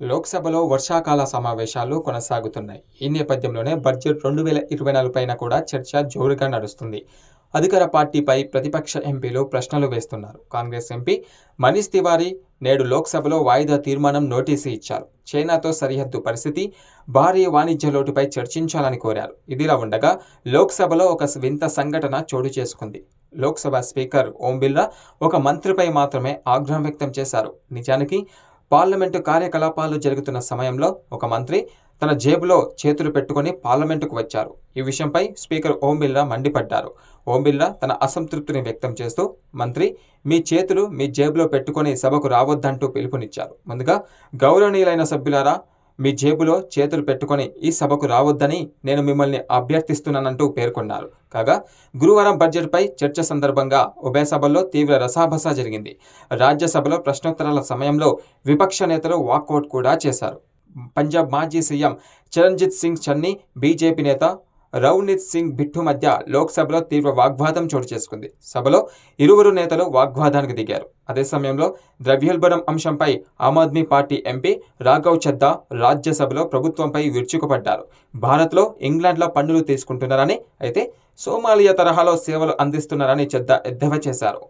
లోక్సభలో వర్షాకాల సమావేశాలు కొనసాగుతున్నాయి. ఈ నేపథ్యంలోనే బడ్జెట్ రెండు వేల ఇరవై నాలుగు పైన కూడా చర్చ జోరుగా నడుస్తుంది. అధికార పార్టీపై ప్రతిపక్ష ఎంపీలు ప్రశ్నలు వేస్తున్నారు. కాంగ్రెస్ ఎంపీ మనీష్ తివారీ నేడు లోక్సభలో వాయిదా తీర్మానం నోటీసు ఇచ్చారు. చైనాతో సరిహద్దు పరిస్థితి భారీ వాణిజ్య లోటుపై చర్చించాలని కోరారు. ఇదిలా ఉండగా లోక్సభలో ఒక వింత సంఘటన చోటు చేసుకుంది. లోక్సభ స్పీకర్ ఓం బిర్లా ఒక మంత్రిపై మాత్రమే ఆగ్రహం వ్యక్తం చేశారు. నిజానికి పార్లమెంటు కార్యకలాపాలు జరుగుతున్న సమయంలో ఒక మంత్రి తన జేబులో చేతులు పెట్టుకుని పార్లమెంటుకు వచ్చారు. ఈ విషయంపై స్పీకర్ ఓం బిర్లా మండిపడ్డారు. ఓం బిర్లా తన అసంతృప్తిని వ్యక్తం చేస్తూ మంత్రి మీ చేతులు మీ జేబులో పెట్టుకొని సభకు రావద్దంటూ పిలుపునిచ్చారు. ముందుగా గౌరవనీయులైన సభ్యులారా మీ జేబులో చేతులు పెట్టుకొని ఈ సభకు రావద్దని నేను మిమ్మల్ని అభ్యర్థిస్తున్నానంటూ పేర్కొన్నారు. కాగా గురువారం బడ్జెట్పై చర్చ సందర్భంగా ఉభయ సభల్లో తీవ్ర రసాభస జరిగింది. రాజ్యసభలో ప్రశ్నోత్తరాల సమయంలో విపక్ష నేతలు వాకౌట్ కూడా చేశారు. పంజాబ్ మాజీ సీఎం చరణ్జిత్ సింగ్ చన్నీ బీజేపీ నేత రవ్నీత్ సింగ్ బిట్టు మధ్య లోక్సభలో తీవ్ర వాగ్వాదం చోటు చేసుకుంది. సభలో ఇరువురు నేతలు వాగ్వాదానికి దిగారు. అదే సమయంలో ద్రవ్యోల్బణం అంశంపై ఆమ్ ఆద్మీ పార్టీ ఎంపీ రాఘవ్ చద్దా రాజ్యసభలో ప్రభుత్వంపై విరుచుకుపడ్డారు. భారత్లో ఇంగ్లాండ్లో పన్నులు తీసుకుంటున్నారని అయితే సోమాలియా తరహాలో సేవలు అందిస్తున్నారని చెద్దా ఎద్దేవా చేశారు.